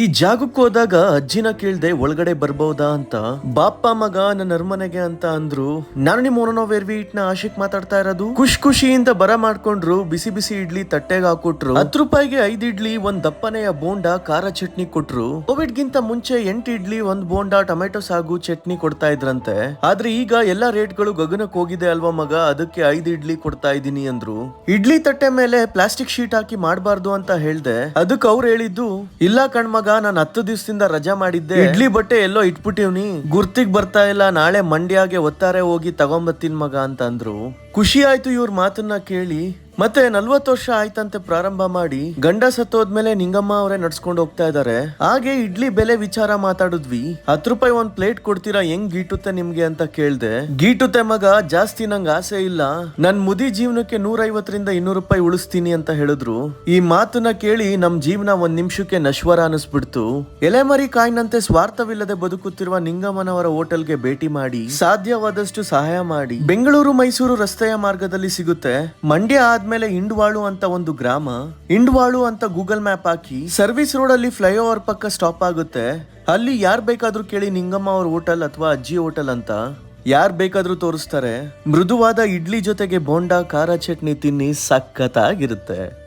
ಈ ಜಾಗಕ್ಕೆ ಹೋದಾಗ ಅಜ್ಜಿನ ಕೇಳ್ದೆ ಒಳಗಡೆ ಬರ್ಬೋದಾ ಅಂತ ಬಾಪ್ಪ ಮಗ ನನ್ನ ಅರ್ಮನೆಗೆ ಅಂತ ಅಂದ್ರು. ನಾನು ನಿಮ್ಮ ಮೊನೋ ವೇರ್ವಿಟ್ನ ಆಶಿಕ್ ಮಾತಾಡ್ತಾ ಇರೋದು. ಖುಷ್ ಖುಷಿಯಿಂದ ಬರ ಮಾಡ್ಕೊಂಡ್ರು, ಬಿಸಿ ಬಿಸಿ ಇಡ್ಲಿ ತಟ್ಟೆಗೆ ಹಾಕೊಟ್ರು ಹತ್ತು ರೂಪಾಯಿಗೆ ಐದ್ ಇಡ್ಲಿ, ಒಂದ್ ದಪ್ಪನೆಯ ಬೋಂಡ, ಖಾರ ಚಟ್ನಿ ಕೊಟ್ರು. ಕೋವಿಡ್ ಗಿಂತ ಮುಂಚೆ ಎಂಟು ಇಡ್ಲಿ, ಒಂದ್ ಬೋಂಡ, ಟೊಮೆಟೊ ಸಾಗು ಚಟ್ನಿ ಕೊಡ್ತಾ ಇದ್ರಂತೆ. ಆದ್ರೆ ಈಗ ಎಲ್ಲಾ ರೇಟ್ಗಳು ಗಗನಕ್ಕೆ ಹೋಗಿದೆ ಅಲ್ವಾ ಮಗ? ಅದಕ್ಕೆ ಐದ್ ಇಡ್ಲಿ ಕೊಡ್ತಾ ಇದೀನಿ ಅಂದ್ರು. ಇಡ್ಲಿ ತಟ್ಟೆ ಮೇಲೆ ಪ್ಲಾಸ್ಟಿಕ್ ಶೀಟ್ ಹಾಕಿ ಮಾಡಬಾರ್ದು ಅಂತ ಹೇಳ್ದೆ. ಅದಕ್ಕೆ ಅವ್ರು ಹೇಳಿದ್ದು, ಇಲ್ಲ ಕಣ್ಮಗ ನಾನು ಹತ್ತು ದಿವಸದಿಂದ ರಜಾ ಮಾಡಿದ್ದೆ. ಇಡ್ಲಿ ಬಟ್ಟೆ ಎಲ್ಲೋ ಇಟ್ಬಿಟ್ಟಿವ್ನಿ ಗುರ್ತಿಗ್ ಬರ್ತಾ ಇಲ್ಲ ನಾಳೆ ಮಂಡ್ಯಾಗೆ ಒತ್ತಾರೆ ಹೋಗಿ ತಗೊಂಬತ್ತೀನಿ ಮಗ ಅಂತ ಅಂದ್ರು ಖುಷಿ ಆಯ್ತು ಇವ್ರ ಮಾತನ್ನ ಕೇಳಿ. ಮತ್ತೆ ನಲ್ವತ್ತು ವರ್ಷ ಆಯ್ತಂತೆ ಪ್ರಾರಂಭ ಮಾಡಿ ಗಂಡ ಸತ್ತೋದ್ಮೇಲೆ ನಿಂಗಮ್ಮ ಅವರೇ ನಡ್ಸ್ಕೊಂಡು ಹೋಗ್ತಾ ಇದಾರೆ. ಹಾಗೆ ಇಡ್ಲಿ ಬೆಲೆ ವಿಚಾರ ಮಾತಾಡಿದ್ವಿ. ಹತ್ತು ರೂಪಾಯಿ ಒಂದ್ ಪ್ಲೇಟ್ ಕೊಡ್ತೀರಾ, ಹೆಂಗ್ ಗೀಟುತ್ತೆ ನಿಮ್ಗೆ ಅಂತ ಕೇಳ್ದೆ. ಗೀಟುತ್ತೆ ಮಗ, ಜಾಸ್ತಿ ನಂಗ್ ಆಸೆ ಇಲ್ಲ. ನನ್ ಮುದಿ ಜೀವನಕ್ಕೆ ನೂರೈವತ್ತರಿಂದ ಇನ್ನೂರು ರೂಪಾಯಿ ಉಳಿಸ್ತೀನಿ ಅಂತ ಹೇಳಿದ್ರು. ಈ ಮಾತನ್ನ ಕೇಳಿ ನಮ್ ಜೀವನ ಒಂದ್ ನಿಮಿಷಕ್ಕೆ ನಶ್ವರ ಅನಿಸ್ಬಿಡ್ತು. ಎಲೆಮರಿ ಕಾಯ್ನಂತೆ ಸ್ವಾರ್ಥವಿಲ್ಲದೆ ಬದುಕುತ್ತಿರುವ ನಿಂಗಮ್ಮನವರ ಹೋಟೆಲ್ಗೆ ಭೇಟಿ ಮಾಡಿ, ಸಾಧ್ಯವಾದಷ್ಟು ಸಹಾಯ ಮಾಡಿ. ಬೆಂಗಳೂರು ಮೈಸೂರು ರಸ್ತೆಯ ಮಾರ್ಗದಲ್ಲಿ ಸಿಗುತ್ತೆ. ಮಂಡ್ಯ ಆದ್ಮೇಲೆ ಇಂಡ್ವಾಳು ಅಂತ ಒಂದು ಗ್ರಾಮ, ಇಂಡ್ವಾಳು ಅಂತ ಗೂಗಲ್ ಮ್ಯಾಪ್ ಹಾಕಿ ಸರ್ವಿಸ್ ರೋಡ್ ಅಲ್ಲಿ ಫ್ಲೈಓವರ್ ಪಕ್ಕ ಸ್ಟಾಪ್ ಆಗುತ್ತೆ. ಅಲ್ಲಿ ಯಾರ್ ಬೇಕಾದ್ರೂ ಕೇಳಿ ನಿಂಗಮ್ಮ ಅವ್ರ ಹೋಟೆಲ್ ಅಥವಾ ಅಜ್ಜಿ ಹೋಟೆಲ್ ಅಂತ ಯಾರ್ ಬೇಕಾದ್ರೂ ತೋರಿಸ್ತಾರೆ. ಮೃದುವಾದ ಇಡ್ಲಿ ಜೊತೆಗೆ ಬೋಂಡಾ, ಖಾರ ಚಟ್ನಿ ತಿನ್ನಿ ಸಖತ್ತಾಗಿರುತ್ತೆ.